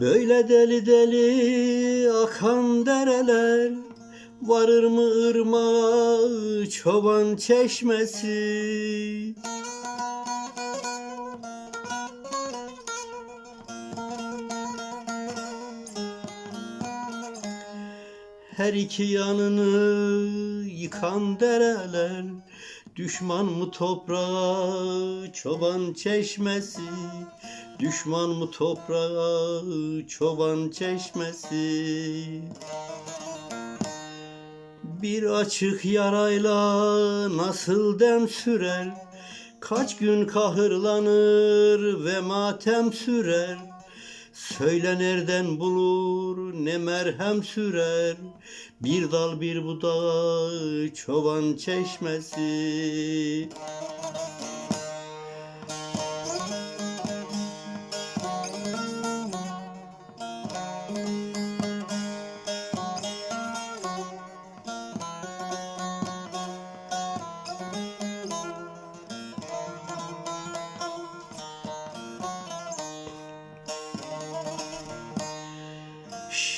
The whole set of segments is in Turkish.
Böyle deli deli akan dereler Varır mı ırmağa çoban çeşmesi Her iki yanını yıkan dereler Düşman mı toprağa çoban çeşmesi? Düşman mı toprağa çoban çeşmesi? Bir açık yarayla nasıl dem sürer? Kaç gün kahırlanır ve matem sürer Söyle nereden bulur ne merhem sürer? Bir dal bir budağı çoban çeşmesi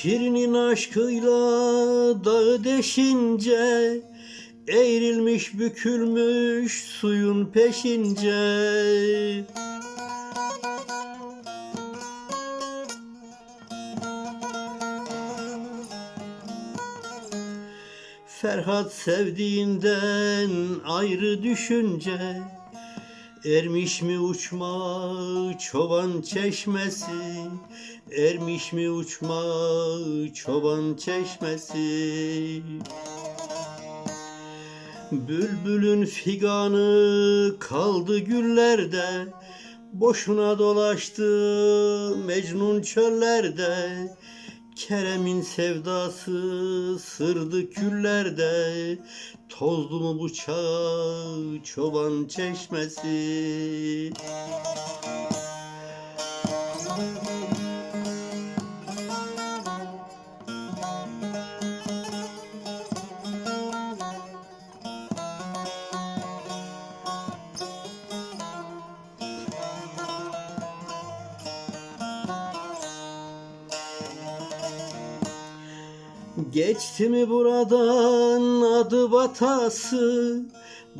Şirinin aşkıyla dağı deşince Eğrilmiş bükülmüş suyun peşince. Ferhat sevdiğinden ayrı düşünce Ermiş mi uçma çoban çeşmesi? Ermiş mi uçma çoban çeşmesi? Bülbülün figanı kaldı güllerde Boşuna dolaştı Mecnun çöllerde Kerem'in sevdası sırdı küllerde. Tozlu mu bıçağı çoban çeşmesi Geçti mi buradan adı batası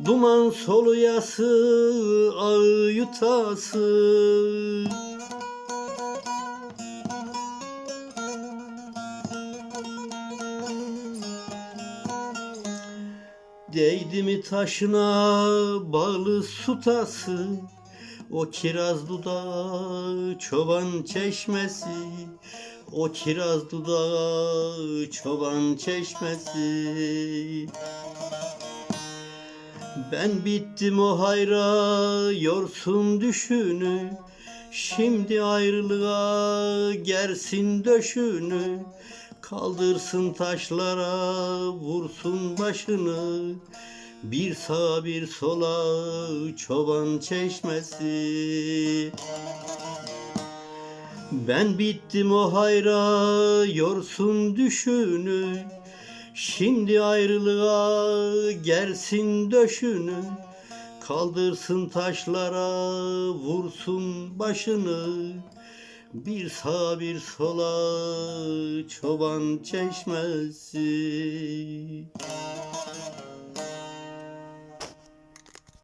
Duman soluyası ağı yutası? Değdi mi taşına bağlı sutası O kiraz dudağı çoban çeşmesi O kiraz dudağı çoban çeşmesi. Ben bittim o hayra yorsun düşünü. Şimdi ayrılığa gersin döşünü. Kaldırsın taşlara vursun başını. Bir sağa bir sola çoban çeşmesi Ben bittim o hayra yorsun düşünü. Şimdi ayrılığa gersin döşünü. Kaldırsın taşlara vursun başını. Bir sağa bir sola çoban çeşmesi